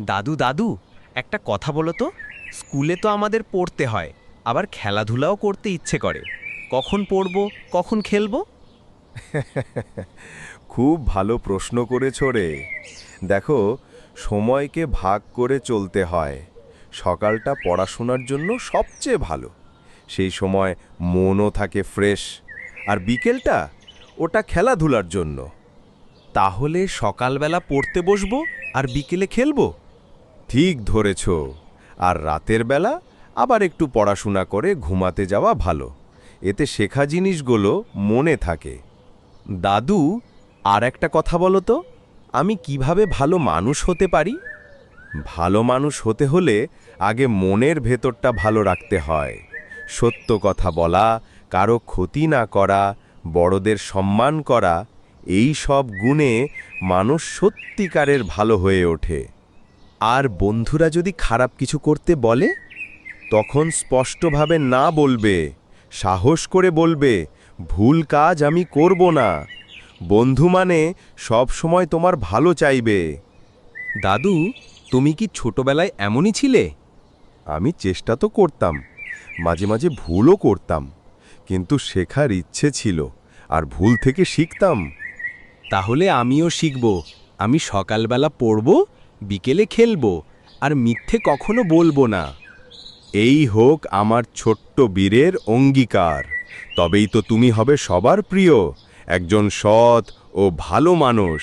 দাদু দাদু, একটা কথা বলো তো। স্কুলে তো আমাদের পড়তে হয়, আবার খেলাধুলাও করতে ইচ্ছে করে। কখন পড়ব, কখন খেলব? খুব ভালো প্রশ্ন করেছ রে। দেখো, সময়কে ভাগ করে চলতে হয়। সকালটা পড়াশোনার জন্য সবচেয়ে ভালো। সেই সময় মনও থাকে ফ্রেশ, আর বিকেলটা ওটা খেলাধুলার জন্য। তাহলে সকালবেলা পড়তে বসবো আর বিকেলে খেলব? ঠিক ধরেছ, আর রাতের বেলা আবার একটু পড়াশোনা করে ঘুমাতে যাওয়া ভালো। এতে শেখা জিনিসগুলো মনে থাকে। দাদু, আর একটা কথা বলো তো, আমি কীভাবে ভালো মানুষ হতে পারি? ভালো মানুষ হতে হলে আগে মনের ভেতরটা ভালো রাখতে হয়। সত্য কথা বলা, কারও ক্ষতি না করা, বড়দের সম্মান করা, এই সব গুণে মানুষ সত্যিকারের ভালো হয়ে ওঠে। আর বন্ধুরা যদি খারাপ কিছু করতে বলে, তখন স্পষ্টভাবে না বলবে, সাহস করে বলবে, ভুল কাজ আমি করব না। বন্ধু মানে সব সময় তোমার ভালো চাইবে। দাদু, তুমি কি ছোটবেলায় এমনই ছিলে? আমি চেষ্টা তো করতাম, মাঝে মাঝে ভুলও করতাম, কিন্তু শেখার ইচ্ছে ছিল, আর ভুল থেকে শিখতাম। তাহলে আমিও শিখব, আমি সকালবেলা পড়ব? বিকেলে খেলব, আর মিথ্যে কখনো বলব না। এই হোক আমার ছোট্ট বীরের অঙ্গীকার। তবেই তো তুমি হবে সবার প্রিয়, একজন সৎ ও ভালো মানুষ।